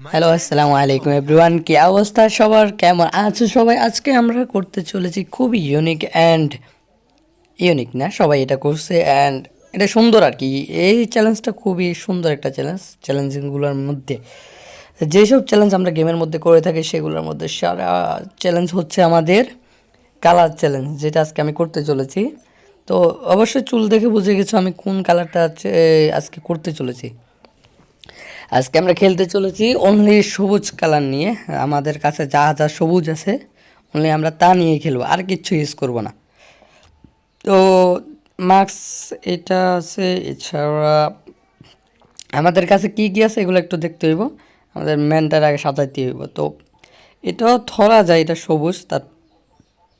Hello আসসালামু আলাইকুম everyone কি অবস্থা সবার? কেমন আছো সবাই? আজকে আমরা করতে চলেছি খুবই ইউনিক অ্যান্ড ইউনিক না, সবাই এটা করছে অ্যান্ড এটা সুন্দর আর কি। এই চ্যালেঞ্জটা খুবই সুন্দর একটা চ্যালেঞ্জ চ্যালেঞ্জিংগুলোর মধ্যে। যেসব চ্যালেঞ্জ আমরা গেমের মধ্যে করে থাকি, সেগুলোর মধ্যে সারা চ্যালেঞ্জ হচ্ছে আমাদের কালার চ্যালেঞ্জ যেটা আজকে আমি করতে চলেছি। তো অবশ্যই চুল দেখে বুঝে গেছো আমি কোন কালারটা আজকে করতে চলেছি। আজকে আমরা খেলতে চলেছি অনলি সবুজ কালার নিয়ে। আমাদের কাছে যা যা সবুজ আছে অনলি আমরা তা নিয়ে খেলব, আর কিচ্ছু ইউজ করব না। তো মাস্ক এটা আছে, এছাড়া আমাদের কাছে কি কি আছে এগুলো একটু দেখতে হইব। আমাদের ম্যানটার আগে সাজাইতে হইব। তো এটাও ধরা যায়, এটা সবুজ। তার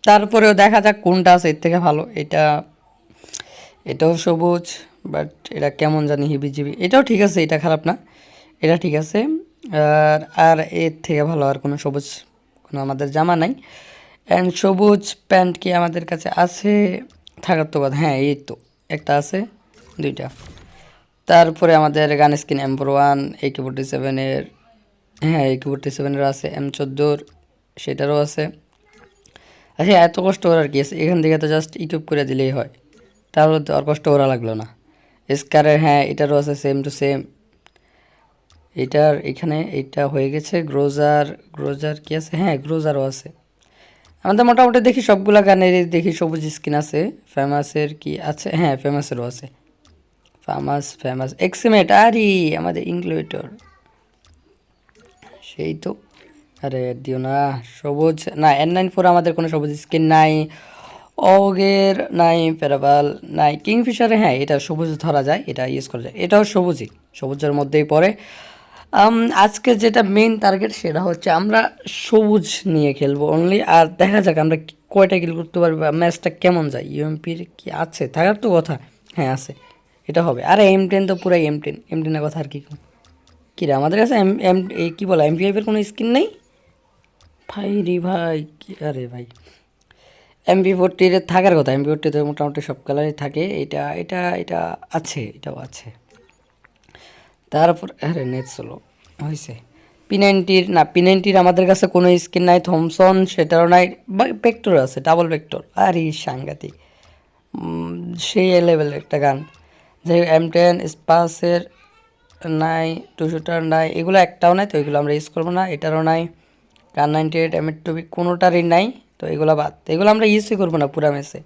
তারপরেও দেখা যাক কোনটা আছে, এর থেকে ভালো। এটা এটাও সবুজ বাট এটা কেমন জানি হিবিজিবি। এটাও ঠিক আছে, এটা খারাপ না। এটা ঠিক আছে। আর আর এর থেকে ভালো আর কোনো সবুজ কোনো আমাদের জামা নাই। অ্যান্ড সবুজ প্যান্ট কি আমাদের কাছে আছে? থাকার তো কথা। হ্যাঁ এই তো, একটা আছে, দুইটা। তারপরে আমাদের gun skin M four one eighty forty সেভেনের হ্যাঁ এইটি ফোরটি সেভেনেরও আছে এম চোদ্দোর সেটারও আছে। আচ্ছা এত কষ্ট করার কি আছে এখান থেকে তো জাস্ট ইকুইপ করে দিলেই হয়। তাহলে তো আর কষ্ট করা লাগল না। স্কারের হ্যাঁ এটারও আছে সেম টু সেম এটার এখানে এটা হয়ে গেছে গ্রোজার গ্রোজার কি আছে? হ্যাঁ গ্রোজারও আছে। আমাদের মোটামুটি দেখি সবগুলা গানের দেখি সবুজ স্কিন আছে। ফেমাসের কি আছে? হ্যাঁ ফেমাসেরও আছে। ফেমাস ফেমাস এক্সিমেট আরে আমাদের ইংলোয়েটর সেই তো। আরে দিও না, সবুজ, না এন নাইন ফোর আমাদের কোনো সবুজ স্কিন নাই। অগের নাই প্যারাবাল নাই। কিংফিশারে হ্যাঁ এটা সবুজ ধরা যায়, এটা ইউজ করা যায়। এটাও সবুজই, সবুজের মধ্যেই পড়ে। আজকে যেটা মেন টার্গেট সেটা হচ্ছে আমরা সবুজ নিয়ে খেলব অনলি আর দেখা যাক আমরা কয়টা কিল করতে পারব ম্যাচটা কেমন যায়। ইউএমপির কি আছে? থাকার তো কথা। হ্যাঁ আছে। এটা হবে। আরে এম টেন তো পুরাই এম টেন এম টেনের কথা আর কী রে, আমাদের কাছে এম এম এই কী বলে এম এর কোনো স্কিন নেই? ভাই রে ভাই, কি, আরে ভাই। এমপি ফোরটির থাকার কথা। এমপি ফোরটিতে মোটামুটি সব কালারই থাকে। এটা এটা এটা আছে, এটাও আছে। তারপর, আরে নেট চলো হয়েছে পি নাইনটির না পি নাইনটির আমাদের কাছে কোনো স্কিন নাই থমসন সেটারও নাই ভেক্টর আছে ডাবল ভেক্টর ই সাংঘাতিক। সেই লেভেলের একটা গান। যে এম টেন স্পাসের নাই টু শুটার নাই, এগুলো একটাও নাই, তো এগুলো আমরা ইউজ করব না, এটারও নাই। গান নাইনটি এইট এম টুবি কোনোটারই নাই, তো এগুলো বাদ। এগুলো আমরা ইউজই করব না, পুরা মেসে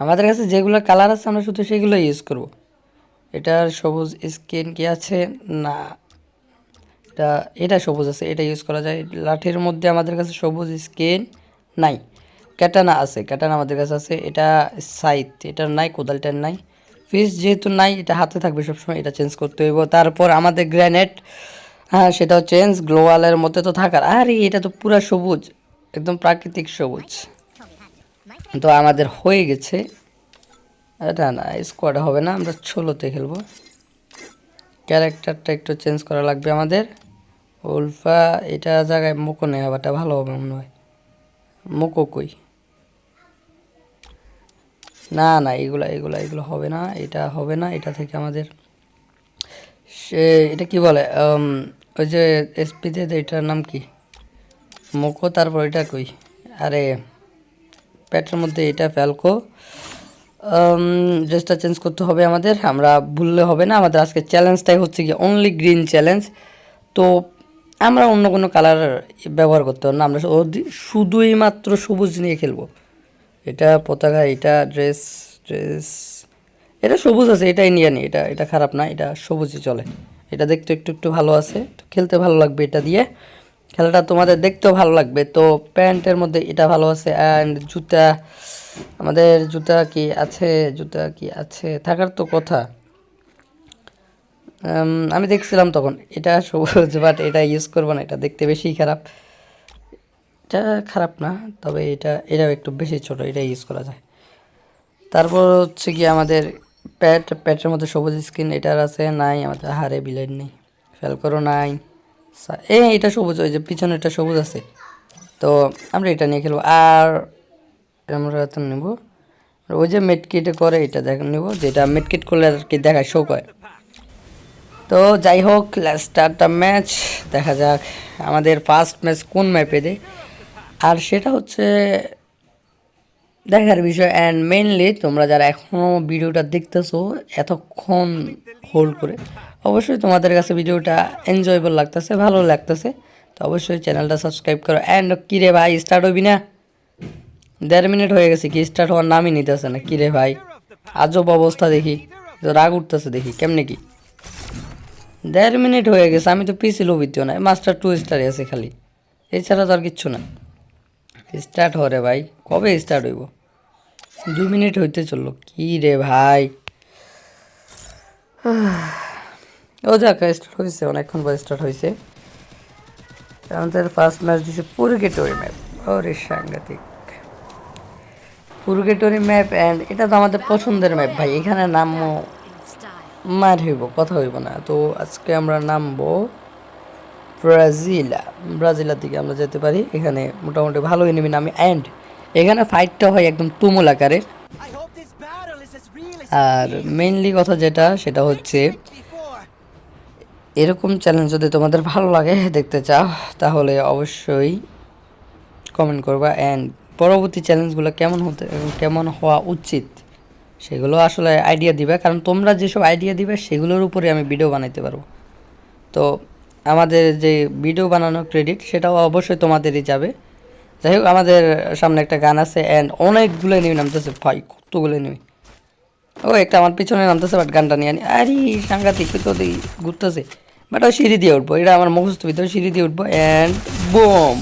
আমাদের কাছে যেগুলো কালার আছে, আমরা শুধু সেগুলো ইউজ করব। এটার সবুজ স্কিন কি আছে? না। এটা এটা সবুজ আছে, এটা ইউজ করা যায়। লাঠির মধ্যে আমাদের কাছে সবুজ স্কিন নাই। ক্যাটানা আছে ক্যাটানা আমাদের কাছে আছে। এটা সাইত এটার নাই কোদালটার নাই। ফিস যেহেতু নাই, এটা হাতে থাকবে সবসময়, এটা চেঞ্জ করতে হইব। তারপর আমাদের গ্র্যানেট হ্যাঁ সেটাও চেঞ্জ গ্লোয়ালের মধ্যে তো থাকার। আরে, এটা তো পুরা সবুজ, একদম প্রাকৃতিক সবুজ। তো আমাদের হয়ে গেছে। এটা না স্কোয়াড হবে না, আমরা ষোলোতে খেলব। ক্যারেক্টারটা একটু চেঞ্জ করা লাগবে আমাদের। উলফা এটা জায়গায় মোকো নেই ভালো হবে মনে হয়। মোকো কই? না না এগুলা এগুলা এগুলো হবে না, এটা হবে না, এটা থেকে আমাদের সে, এটা কি বলে ওই যে এসপিতে এটার নাম কি? মোকো, তারপর এটা কই? আরে প্যাটের মধ্যে এটা, ফ্যালকো ড্রেসটা চেঞ্জ করতে হবে আমাদের, আমরা ভুললে হবে না। আমাদের আজকে চ্যালেঞ্জটাই হচ্ছে কি অনলি গ্রিন চ্যালেঞ্জ তো আমরা অন্য কোনো কালার ব্যবহার করতে পারব না। আমরা শুধু- শুধুই মাত্র সবুজ নিয়ে খেলব। এটা পতাকা, এটা ড্রেস ড্রেস এটা সবুজ আছে এটা নিয়ে নি। এটা এটা খারাপ না, এটা সবুজই চলে। এটা দেখতে একটু একটু ভালো আছে। তো খেলতে ভালো লাগবে এটা দিয়ে। খেলাটা তোমাদের দেখতেও ভালো লাগবে। তো প্যান্টের মধ্যে এটা ভালো আছে অ্যান্ড জুতা। আমাদের জুতা কি আছে? জুতা কি আছে? থাকার তো কথা। আমি দেখছিলাম তখন। এটা সবুজ বাট এটা ইউজ করব না। এটা দেখতে বেশি খারাপ। এটা খারাপ না, তবে এটা, এটাও একটু বেশি ছোট। এটা ইউজ করা যায়। তারপর হচ্ছে কি আমাদের প্যাট প্যাটের মধ্যে সবুজ স্কিন এটার আছে, নাই। আমাদের হারে বিলেট নেই। ফেলকরও নাই। সা- এ এটা সবুজ, ওই যে পিছনে এটা সবুজ আছে। তো আমরা এটা নিয়ে খেলব। আর আমরা তো নেব। ওই যে মেটকিটে করে এটা দেখ, নেব, যেটা মেটকিট করলে আর কি দেখায় শো করে। তো যাই হোক স্টার্ট দ্য ম্যাচ দেখা যাক আমাদের ফার্স্ট ম্যাচ কোন ম্যাপে দেয় আর সেটা হচ্ছে দেখার বিষয় অ্যান্ড মেনলি তোমরা যারা এখনও ভিডিওটা দেখতেছো, এতক্ষণ হোল্ড করে, অবশ্যই তোমাদের কাছে ভিডিওটা এনজয়েবল লাগতেছে, ভালো লাগতেছে। তো অবশ্যই চ্যানেলটা সাবস্ক্রাইব করো। অ্যান্ড কিরে ভাই স্টার্ট হবি না? দেড় মিনিট হয়ে গেছে, কি স্টার্ট হওয়ার নামই নিতেছে না। কিরে ভাই? আজব অবস্থা দেখি। রাগ উঠতেছে দেখি, কেমনে কি? দেড় মিনিট হয়ে গেছে, আমি তো পিসি লবিতেও না মাস্টার টু স্টারে আছে খালি। এছাড়া তো আর কিচ্ছু না স্টার্ট হরে ভাই, কবে স্টার্ট হইব? দু মিনিট হইতে চলল, কি রে ভাই? ও যাক স্টার্ট হয়েছে অনেকক্ষণ পর স্টার্ট হয়েছে আমাদের ফার্স্ট ম্যাচ দিছে পুরগেটরি ম্যাপ ওরে সাংঘাতিক। পুরগেটরি ম্যাপ অ্যান্ড এটা তো আমাদের পছন্দের ম্যাপ ভাই এখানে নামও মার হইব কথা হইব না। তো আজকে আমরা নামবো ব্রাজিলা ব্রাজিলার দিকে আমরা যেতে পারি এখানে মোটামুটি ভালো এনিমি নামে অ্যান্ড এখানে ফাইটটা হয় একদম তুমুল as আর মেইনলি কথা যেটা সেটা হচ্ছে এরকম চ্যালেঞ্জ যদি তোমাদের ভালো লাগে দেখতে চাও তাহলে অবশ্যই কমেন্ট করবা অ্যান্ড পরবর্তী চ্যালেঞ্জগুলো কেমন হতে কেমন হওয়া উচিত, সেগুলো আসলে আইডিয়া দিবে। কারণ তোমরা যেসব আইডিয়া দিবে, সেগুলোর উপরে আমি ভিডিও বানাইতে পারব। তো আমাদের যে ভিডিও বানানোর ক্রেডিট সেটাও অবশ্যই তোমাদেরই যাবে। যাই হোক, আমাদের সামনে একটা গান আছে অ্যান্ড অনেকগুলো নিয়ে নামতেছে। ভাই কতগুলো নিয়ে ও, একটা আমার পিছনে নামতেছে বাট গানটা নিয়ে আনি। আরে, সাংঘাতিক তো ঘুরতেছে। বাট ওই সিঁড়ি দিয়ে উঠবো, এটা আমার মুখস্থ ভিতরে সিঁড়ি দিয়ে উঠবো অ্যান্ড বোম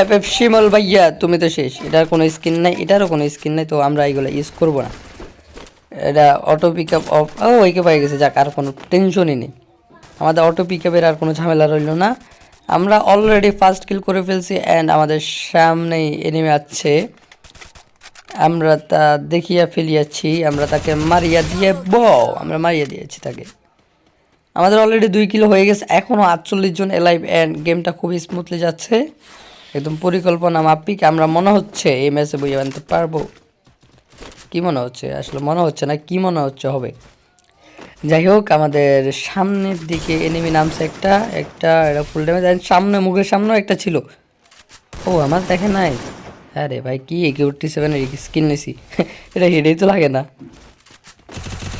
এফ এফ শিমল ভাইয়া, তুমি তো শেষ। এটার কোনো স্কিন নাই, এটারও কোনো স্কিন নাই, তো আমরা এইগুলো ইউজ করব না। এটা অটো পিক আপ অফ ও, ওইকে পাই গেছে, যাক, আর কোনো টেনশনই নেই। আমাদের অটো পিক আপের আর কোনো ঝামেলা রইল না। আমরা অলরেডি ফার্স্ট কিল করে ফেলছি অ্যান্ড আমাদের সামনেই এনিমে আছে। আমরা তা দেখিয়া ফেলিয়াছি, আমরা তাকে মারিয়া দিয়ে ব, আমরা মারিয়া দিয়েছি তাকে। আমাদের অলরেডি দুই কিলো হয়ে গেছে এখনও আটচল্লিশ জন এলাইভ অ্যান্ড গেমটা খুবই স্মুথলি যাচ্ছে। একদম পরিকল্পনা মাফিক, আমরা মনে হচ্ছে এই ম্যাচে বই আনতে পারব। কি মনে হচ্ছে? আসলে মনে হচ্ছে না, কি মনে হচ্ছে হবে? যাই হোক, আমাদের সামনের দিকে এনিমি নামছে একটা একটা এটা ফুল ড্যামেজ সামনে, মুখের সামনেও একটা ছিল। ও, আমার দেখে নাই। আরে ভাই, কি একে সেভেনের স্কিন নিছি। এটা হেডেই তো লাগে না।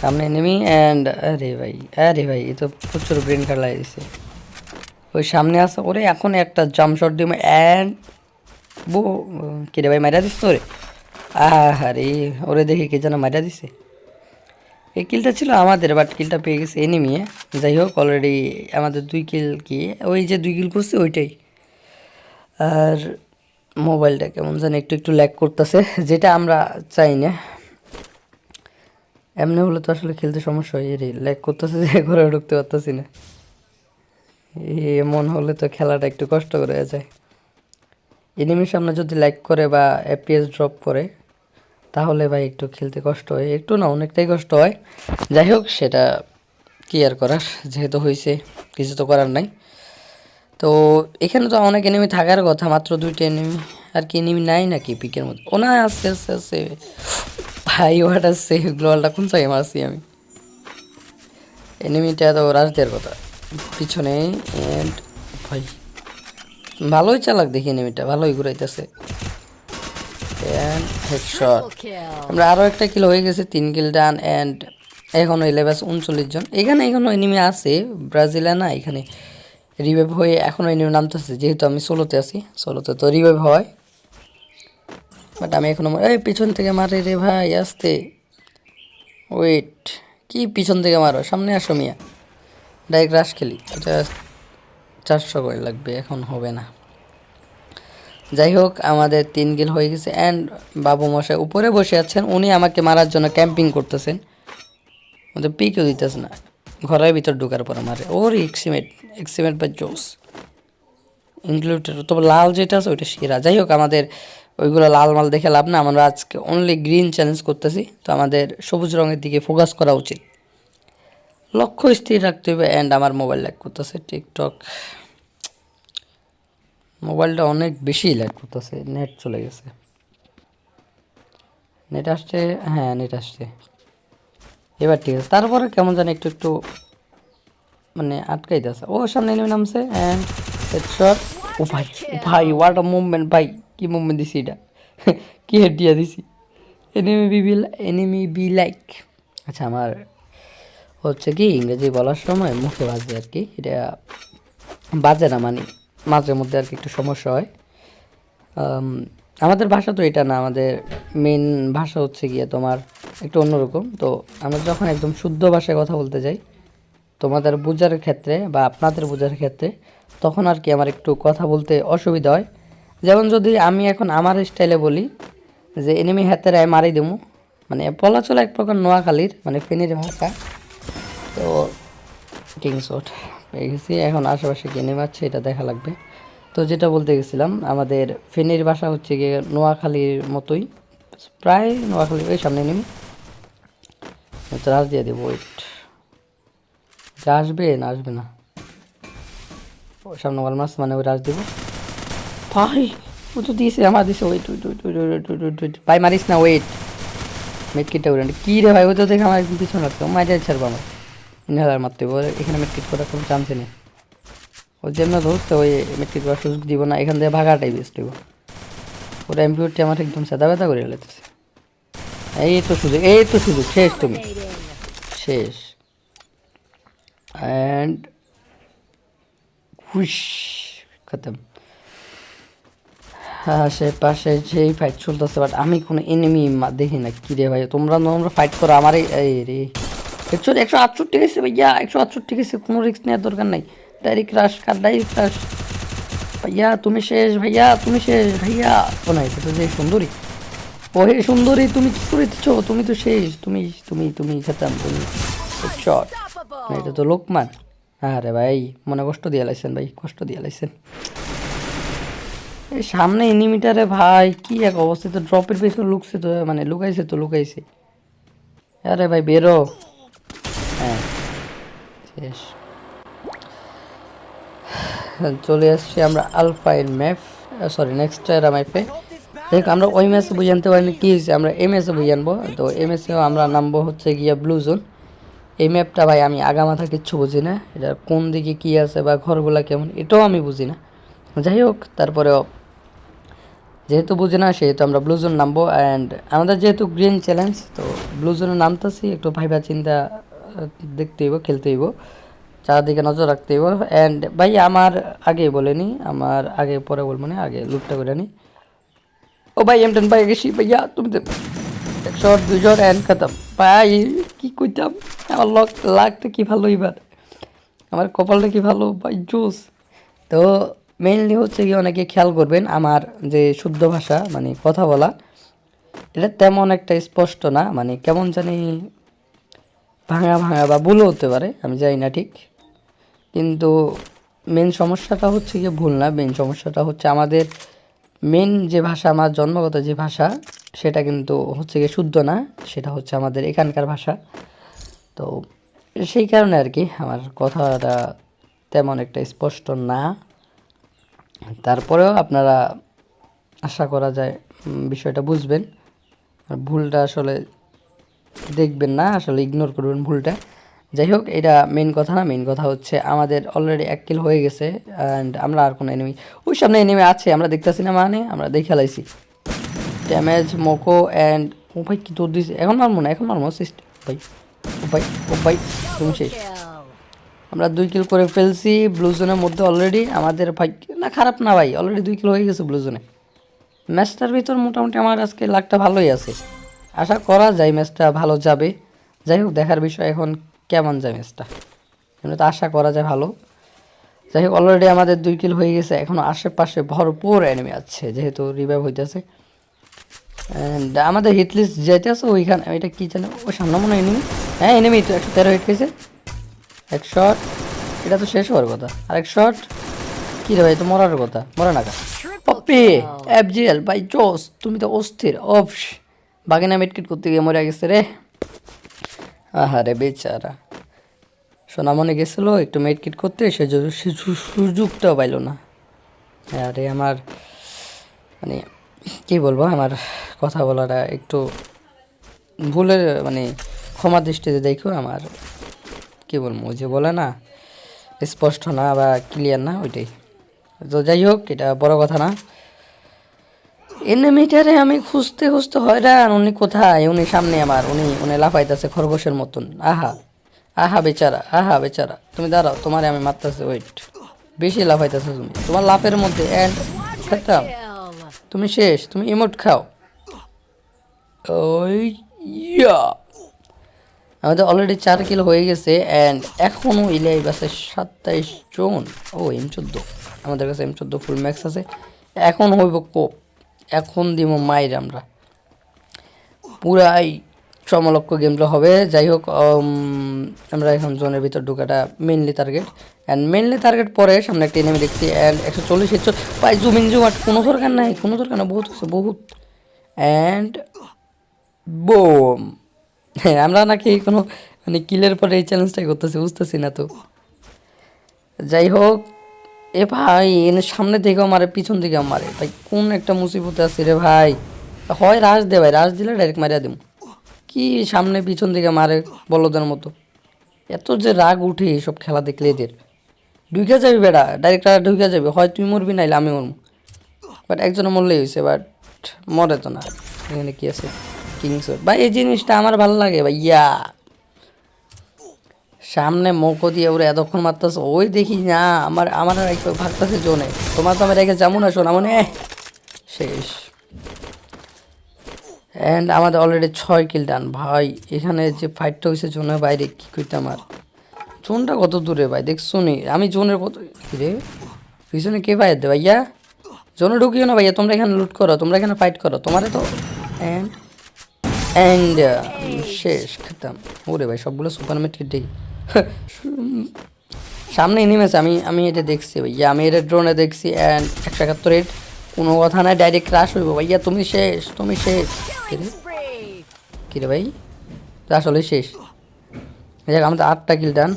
সামনে এনিমি অ্যান্ড আরে ভাই আরে ভাই, এ তো প্রচুর ব্রেন কার্ড লাগিয়ে দিছে। ওই সামনে আসা ওরে এখন একটা জাম্প শট দিয়ে অ্যান্ড বো, কে রে ভাই মারা দিস তো রে আরে ওরে দেখি কে যেন মারা দিছে। এই কিলটা ছিল আমাদের বাট কিলটা পেয়ে গেছে এনিমি যাই হোক অলরেডি আমাদের দুই কিল কি? ওই যে দুই কিল করছে, ওইটাই। আর মোবাইলটা কেমন জানি একটু একটু ল্যাক করতেছে, যেটা আমরা চাই না। এমনি হলে তো আসলে খেলতে সমস্যা হয় রে ল্যাক করতেছে যে, ঘরে ঢুকতে পারতেছি না। এমন হলে তো খেলাটা একটু কষ্ট করে যায়। এনিমির সামনে যদি লাইক করে বা এপিএস ড্রপ করে, তাহলে ভাই একটু খেলতে কষ্ট হয়। একটু না, অনেকটাই কষ্ট হয়। যাই হোক, সেটা কি আর করার যেহেতু হয়েছে কিছু তো করার নাই। তো এখানে তো অনেক এনিমি থাকার কথা, মাত্র দুইটা এনিমি আর কি এনিমি নাই নাকি পিকের মধ্যে? ও না আস্তে আস্তে আস্তে। ভাই ওয়াট আসছে গ্লোয়ালটা কোন সাইড মারছি আমি? এনিমিটা তো রাজ দেওয়ার কথা। পিছনে এন্ড ভাই ভালোই চালাক দেখি এনিমিটা ভালোই ঘুরাইতেছে। অ্যান্ড হেডশট আমরা আরও একটা কিল হয়ে গেছে তিন কিল ডান অ্যান্ড এখনও ইলেভেন উনচল্লিশ জন। এখানে এখনও এনিমি আছে ব্রাজিলে না এখানে রিভাইভ হয়ে এখনও এনিমি নামতেছে যেহেতু আমি সোলোতে আছি সোলোতে তো রিভাইভ হয়। বাট আমি এখনও এই পিছন থেকে মারে রে ভাই আসতে। ওয়েট কি পিছন থেকে মারো? সামনে আসো মিয়া। ডাইরেক্ট রাশ খেলি। এটা চারশো করে লাগবে, এখন হবে না। যাই হোক, আমাদের তিন গিল হয়ে গেছে অ্যান্ড বাবু মশাই উপরে বসে আছেন, উনি আমাকে মারার জন্য ক্যাম্পিং করতেছেন। ওদের পিকেও দিতেছে না। ঘরের ভিতর ঢোকার পর মারে ওর এক্সিমেট এক্সিমেট বা জোস ইনক্লুডেড তবে লাল যেটা আছে, ওইটা সেরা। যাই হোক, আমাদের ওইগুলো লাল মাল দেখে লাভ না, আমরা আজকে অনলি গ্রিন চ্যালেঞ্জ করতেছি। তো আমাদের সবুজ রঙের দিকে ফোকাস করা উচিত। লক্ষ্য স্থির রাখতে হবে অ্যান্ড আমার মোবাইল ল্যাক করতেছে টিকটক মোবাইলটা অনেক বেশি ল্যাক করতেছে নেট চলে গেছে। নেট আসছে হ্যাঁ নেট আসছে। এবার ঠিক আছে, তারপরে কেমন জানি একটু একটু মানে আটকাইতেছে। ও, সামনে নেমে নামছে অ্যান্ড ও ভাই ভাই হোয়াট আ মুভমেন্ট ভাই, কি মুভমেন্ট দিছি এটা? কি হেড দিয়া দিছি? Enemy B enemy B like আচ্ছা আমার হচ্ছে কি, ইংরেজি বলার সময় মুখে বাজে আর কি, এটা বাজে না মানে মাঝে মধ্যে আর কি একটু সমস্যা হয়। আমাদের ভাষা তো এটা না, আমাদের মেন ভাষা হচ্ছে গিয়ে তোমার একটু অন্যরকম। তো আমরা যখন একদম শুদ্ধ ভাষায় কথা বলতে যাই, তোমাদের বোঝার ক্ষেত্রে বা আপনাদের বোঝার ক্ষেত্রে, তখন আর কি আমার একটু কথা বলতে অসুবিধা হয়। যেমন যদি আমি এখন আমার স্টাইলে বলি, যে এনিমি হাতের আয় মারি দেবো মানে বলা চলে এক প্রকার নোয়াখালীর মানে ফেনীর ভাষা। তো কিংশট পেয়ে গেছি। এখন আশেপাশে কি নেমে আছে এটা দেখা লাগবে। তো যেটা বলতে গেছিলাম, আমাদের ফেনীর বাসা হচ্ছে গিয়ে নোয়াখালীর মতোই। প্রায় নোয়াখালীর সামনে নেমে। রাজ দিয়ে দেবো ওয়েট যা আসবে না আসবে না। সামনে ওয়াল মাস মানে ওই রাজ দেব। ভাই, ও তো দিয়েছে, আমার দিয়েছে। Wait wait wait wait wait wait ভাই, মারিস না ওয়েট মেটকিটটা উড়ে কী রে ভাই, ও তো দেখে আমার পিছনে ও মাইরে ছাড়বো আমার ইনহেলার মারতে হবে, এখানে মেটকিট করার কোনো চান্সই নেই। ও যেমন ধরছে ওই মেট্রিক করার সুযোগ দিব না, এখান থেকে ভাগাটাই বেস্ট দিব ওর এমপিওরটি আমার একদম সাদা ব্যথা করে ফেলেছে এই তো সুযোগ, এই তো সুযোগ, শেষ তুমি। শেষ। অ্যান্ড হুইশ, খতম। আশেপাশে যেই ফাইট চলতেছে বাট আমি কোনো এনিমি দেখি না। কি রে ভাই, তোমরা তোমরা ফাইট করো আমার এই এই রে। একশো একশো আটষট্টি গেছে ভাইয়া, একশো আটষট্টি গেছে, কোনো রিস্ক নেওয়ার দরকার নাই। ডাইরেক্ট কার ডাইরেক্ট ভাইয়া, তুমি শেষ, ভাইয়া, তুমি শেষ, ভাইয়া। ও না, এটা তো যে সুন্দরী। ও হে সুন্দরী, তুমি কি করে দিচ্ছ তুমি তো শেষ, তুমি তুমি তুমি খেতাম, তুমি এটা তো লোকমান। আরে ভাই, মনে কষ্ট দিয়ে লাইছেন ভাই, কষ্ট দিয়ে লাইছেন। এই সামনে এনিমিটারে ভাই, কি এক অবস্থা তো ড্রপের পেছনে লুকছে তো মানে লুকাইছে তো, লুকাইছে। আরে ভাই, বেরো। শেষ চলে আসছি আমরা আলফাইন ম্যাপ। সরি নেক্সট ম্যাপে। দেখ, আমরা ওই ম্যাচে বুঝে আনতে পারিনি কী হয়েছে। আমরা এম এসে বুঝে আনব। তো এম এসেও আমরা নামবো হচ্ছে গিয়ে ব্লু জোন এই ম্যাপটা ভাই আমি আগামাথা কিচ্ছু বুঝি না। এটা কোন দিকে কী আছে বা ঘরগুলা কেমন, এটাও আমি বুঝি না। যাই হোক, তারপরেও যেহেতু বুঝি না, সেহেতু আমরা ব্লু জোন নামবো। অ্যান্ড আমাদের যেহেতু গ্রিন চ্যালেঞ্জ তো ব্লু জোনে নামতেছি, একটু ভাইবা চিন্তা দেখতে হইব খেলতে হইব চারদিকে নজর রাখতে হইব অ্যান্ড ভাই, আমার আগে বলেনি আমার আগে পরে বলব না, আগে লুটটা করে নি। ও ভাই এমটেন ভাই গেছি ভাইয়া, তুমি তো একশো দুই জন অ্যান্ড খতম। ভাই, কি কইতাম? আমার লক লাকটা কি ভালো এবার? আমার কপালটা কি ভালো? ভাই, জোস। তো মেইনলি হচ্ছে কি অনেকে খেয়াল করবেন, আমার যে শুদ্ধ ভাষা মানে কথা বলা, এটা তেমন একটা স্পষ্ট না মানে কেমন জানি ভাঙা ভাঙা বা ভুলও হতে পারে, আমি জানি না ঠিক। কিন্তু মেন সমস্যাটা হচ্ছে গিয়ে ভুল না মেন সমস্যাটা হচ্ছে আমাদের মেন যে ভাষা, আমার জন্মগত যে ভাষা, সেটা কিন্তু হচ্ছে গিয়ে শুদ্ধ না, সেটা হচ্ছে আমাদের এখানকার ভাষা। তো সেই কারণে আর কি আমার কথাটা তেমন একটা স্পষ্ট না। তারপরেও আপনারা আশা করা যায় বিষয়টা বুঝবেন। আর ভুলটা আসলে দেখবেন না, আসলে ইগনোর করবেন ভুলটা। যাই হোক, এটা মেন কথা না মেন কথা হচ্ছে আমাদের অলরেডি এক কিল হয়ে গেছে অ্যান্ড আমরা আর কোনো এনিমি ওই সামনে এনিমি আছে, আমরা দেখতেছি না মানে আমরা দেখে লাইছি। ড্যামেজ মোকো অ্যান্ড ও ভাই, কি তোর দিছে। এখন মারবো না, এখন মারবো সিস্টেম ভাই, ও ভাই ও ভাই, তুমি শেষ। আমরা দুই কিল করে ফেলছি ব্লু জোনের মধ্যে অলরেডি আমাদের ভাই, না, খারাপ না ভাই অলরেডি দুই কিল হয়ে গেছে ব্লু জোনে ম্যাচটার ভিতর মোটামুটি আমার আজকে লাকটা ভালোই আছে। আশা করা যায় ম্যাচটা ভালো যাবে। যাই হোক দেখার বিষয় এখন কেমন যায় ম্যাচটা? এমনি তো আশা করা যায় ভালো। যাই হোক অলরেডি আমাদের দুই কিল হয়ে গেছে। এখন আশেপাশে ভরপুর এনিমি আছে যেহেতু রিভাইভ হইতেছে। অ্যান্ড আমাদের হিট লিস্ট যাইতেছে ওইখানে এটা কি জানো ওই সামনে মনে এনিমি হ্যাঁ এনিমি তো একশো তেরো হিট খেয়েছে এক শট এটা তো শেষ হওয়ার কথা। আর এক শট কি রে ভাই তো মরার কথা। মরে না কা পপি এফজিএল ভাই জোস তুমি তো অস্থির অফ বাগিনা মেটকিট করতে গিয়ে মরে গেছে রে। আহারে বেচারা। সোনামণি গেছিল, একটু মেটকিট করতে, সে সুযোগটাও পাইলো না। আরে আমার মানে কি বলব, আমার কথা বলাটা একটু ভুলের মানে ক্ষমা দৃষ্টিতে দেখো, আমার, কি বলব, যে বলে না, স্পষ্ট না বা ক্লিয়ার না, ওইটাই। তো যাই হোক, এটা বড় কথা না। এনিমিটারে আমি খুঁজতে খুঁজতে হয়রান, উনি কোথায়? উনি সামনে আমার, উনি উনি লাফাইতেছে খরগোশের মতন। আহা আহা বেচারা আহা বেচারা। তুমি দাঁড়াও, তোমারে আমি মারতেছি ওয়েট বেশি লাফাইতেছে তুমি। তোমার লাফের মধ্যে অ্যান্ড খেতাম। তুমি শেষ, তুমি ইমোট খাও। ওই, ইয়া। আমাদের অলরেডি চার কিলো হয়ে গেছে অ্যান্ড এখনও ইলাই বাসে সাতাইশ জন। ও এম চোদ্দ। আমাদের কাছে এম চোদ্দ ফুল ম্যাক্স আছে। এখন হইব কোপ এখন দিব মাইর আমরা। পুরাই সমলক্ষ গেমটা হবে। যাই হোক আমরা এখন জোনের ভিতর ঢোকাটা mainly target and mainly target পরে সামনে একটা এনিমি দেখছি অ্যান্ড একশো চল্লিশ, একশো পাই জুমিন জুম আট কোনো দরকার নাই, কোনো দরকার না বহুত হচ্ছে বহুত। অ্যান্ড বোম হ্যাঁ আমরা নাকি কোনো মানে কিলের পরে এই চ্যালেঞ্জটাই করতেছি, বুঝতেছি না তো। যাই হোক এ ভাই, এনে সামনে দিকেও মারে, পিছন দিকেও মারে। ভাই, কোন একটা মুসিবতে আছে রে ভাই? হয় রাজ দে ভাই, রাজ দিলে ডাইরেক্ট মারিয়া দিম। কি সামনে পিছন দিকে মারে বলদের মতো? এত যে রাগ উঠে এইসব খেলা দেখলে এদের। ঢুকে যাবি বেড়া ডাইরেক্ট ঢুকে যাবে। হয় তুই মরবি, নাইলে আমি মরবো। বাট একজনে মরলেই হয়েছে বাট মরে তো না। এখানে কি আছে? কিংস ভাই, এই জিনিসটা আমার ভালো লাগে ভাইয়া। সামনে মৌকো দিয়ে ওরা এতক্ষণ মারতেছে, ওই দেখি না, আমার আমার আর একটু ভাগতেছে জোনে তোমার তো আমি রেখে যাব না শোনা মনে শেষ। অ্যান্ড আমাদের অলরেডি ছয় কিল ডান ভাই, এখানে যে ফাইটটা হয়েছে জোনের বাইরে, কী করতে আমার? জোনটা কত দূরে ভাই, দেখছ নি? আমি জোনের কত রে? পিছনে কে ভাই দে ভাইয়া? জোনে ঢুকিও না ভাইয়া, তোমরা এখানে লুট করো, তোমরা এখানে ফাইট করো, তোমারে তো। অ্যান্ড অ্যান্ড শেষ, খেতাম। ওরে ভাই, সবগুলো সুপার মেট কেটে সামনে নেমেছে আমি আমি এটা দেখছি ভাইয়া আমি এটা ড্রোনে দেখছি অ্যান্ড একশো একাত্তর রেট কোনো কথা নাই ডাইরেক্ট ক্রাশ হইব। ভাইয়া তুমি শেষ তুমি শেষ। কিরে? ভাই? আসলে শেষ। দেখ আমাদের আটটা কিল ডান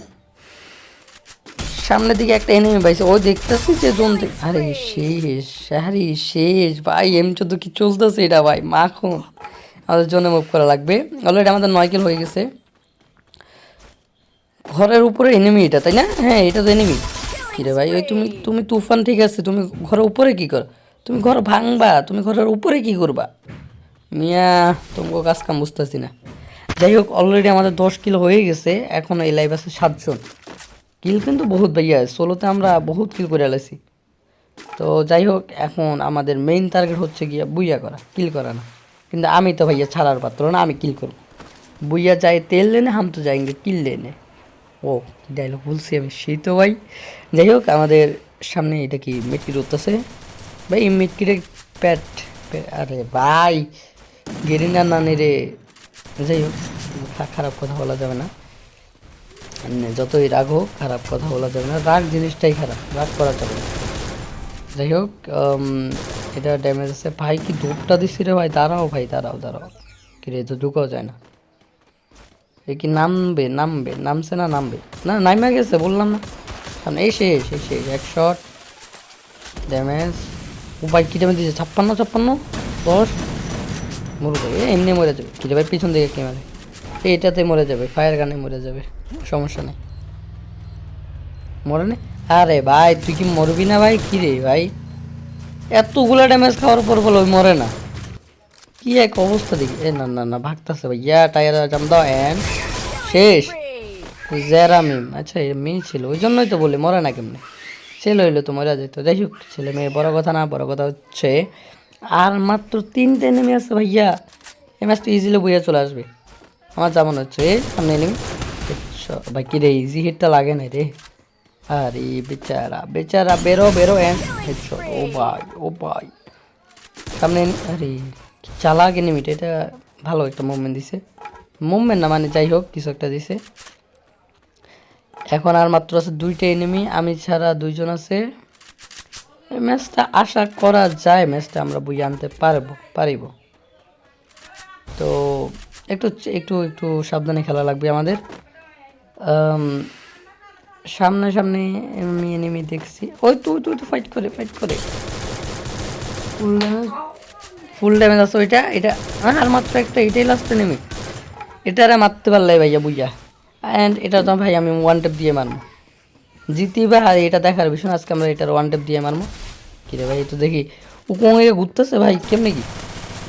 সামনের দিকে একটা এনিমি পাইছে ও দেখতেছি যে জোন আরে শেষ আরে শেষ। ভাই এম চোদ্দ কি চলতেছে এটা ভাই? মাখন। আমাদের জন্য মুভ করা লাগবে। অলরেডি আমাদের নয় কিল হয়ে গেছে। ঘরের উপরে এনিমি এটা, তাই না? হ্যাঁ এটা তো এনিমি কিরে ভাই, ওই তুমি তুমি তুফান ঠিক আছে, তুমি ঘরের উপরে কি কর? তুমি ঘর ভাঙবা, তুমি ঘরের উপরে কি করবা? মিয়া, তোমাকে কাজ কাম বুঝতেছি না। যাই হোক অলরেডি আমাদের দশ কিলো হয়ে গেছে, এখন এই লাইভ আছে সাতজন। কিল কিন্তু বহুত ভাইয়া, ষোলোতে আমরা বহুত কিল করে আলাইছি তো যাই হোক, এখন আমাদের মেইন টার্গেট হচ্ছে গিয়া বুইয়া করা কিল করা না। কিন্তু আমি তো ভাইয়া ছাড়ার পাত্র না, আমি কিল করব। বুইয়া যাই তেল লেনে হাম তো যাইঙ্গে কিল লেনে। ও ডায়লগ বলছি আমি, সেই তো ভাই। যাই হোক আমাদের সামনে এটা কি মেটকির উঠতেছে ভাই, এই মেটকিরে প্যাট আরে ভাই, গেরিনা নানি রে যাই হোক খারাপ কথা বলা যাবে না। মানে যতই রাগ হোক, খারাপ কথা বলা যাবে না। রাগ জিনিসটাই খারাপ, রাগ করা যাবে না। যাই হোক এটা ড্যামেজ আছে। ভাই, কি ধূপটা দিচ্ছি রে ভাই? দাঁড়াও ভাই, দাঁড়াও দাঁড়াও। কি রে তো ঢুকাও যায় না। এ কি নামবে নামবে, নামছে না নামবে? না, নাইমা গেছে, বললাম না। সামনে, এই শেষ শেষ এক শট ড্যামেজ ও ভাই, কি ড্যামেজ দিয়েছে? ছাপ্পান্ন ছাপ্পান্ন? দশ? মরে যাবে এমনি মরে যাবে। কি ভাই, পিছন দিকে কে মারে? এই এটাতে মরে যাবে ফায়ার গানে মরে যাবে। সমস্যা নেই। মরে নে আরে ভাই, তুই কি মরবি না ভাই? কি রে ভাই? এতগুলা ড্যামেজ খাওয়ার পর বলে মরে না। কি এক অবস্থা দেখি? এ না না না ভাগতেছে ভাই। ইয়া টায়ার জাম দাও এন্ড শেষ জেরামিম। আচ্ছা এ মেয়ে ছিল। ওই জন্যই তো বলি মরে না কেমনে? ছেলে হইল তো মরে যেত। যাই হোক ছেলে মেয়ে বড় কথা না বড় কথা হচ্ছে আর মাত্র তিনটে নেমে আছে ভাইয়া। এই ম্যাচ তো ইজিলি বইয়া চলে আসবে। আমার যেমন হচ্ছে এ, সামনে নেমে ভাই কি রে ইজি হিটটা লাগে না রে। আরে বেচারা বেচারা বেরো বেরো হেডশট ও ভাই ও ভাই। সামনে এনে- আরে। চালাক এনিমিটা এটা ভালো একটা মুভমেন্ট দিছে। মুভমেন্ট না মানে যাই হোক কিছু একটা দিছে। এখন আর মাত্র আছে দুইটা এনিমি আমি ছাড়া দুইজন আছে। ম্যাচটা আশা করা যায় ম্যাচটা আমরা বই আনতে পারব পারিব। তো একটু একটু একটু সাবধানে খেলা লাগবে আমাদের। আম, সামনে সামনে এনিমি এনিমি দেখছি। ওই তো ওই তো ওই তো ফাইট করে ফাইট করে। ফুল ড্যামেজ আছে ওইটা, এটা আর মাত্র একটা, এটাই লাস্ট এনিমি এটারে মারতে পারলে ভাইয়া বুইয়া অ্যান্ড এটা তো ভাই, আমি ওয়ান টেপ দিয়ে মারবো। জিতি বা আর এটা দেখার বিষয় আজকে আমরা এটার ওয়ান টেপ দিয়ে মারবো। কি রে ভাই তো দেখি। উকোঙে ঘুরতেছে ভাই, কেমনে কি?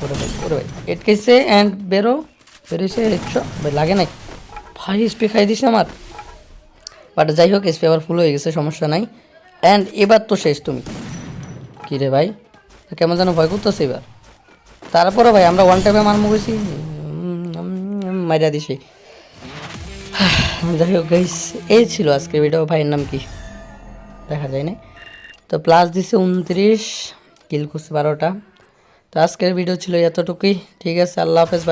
ওরে ভাই ওরে ভাই, এটকেছে অ্যান্ড বেরো। বেরোইছে একশো ভাই, লাগে নাই। ভাই স্পে খাই দিছে আমার। বাট যাই হোক স্পে আবার ফুল হয়ে গেছে, সমস্যা নাই। অ্যান্ড এবার তো শেষ তুমি। কি রে ভাই, কেমন যেন ভয় করতেছে এবার। তারপরে ভাই, আমরা ওয়ান টাইমে মারমু গেছি মাইরা দিছি। যাই হোক গাইস এই ছিল আজকের ভিডিও ভাইয়ের নাম কি? দেখা যায় না তো প্লাস দিছে উনত্রিশ কিল করছে বারোটা। তো আজকের ভিডিও ছিল এতটুকুই। ঠিক আছে, আল্লাহ হাফেজ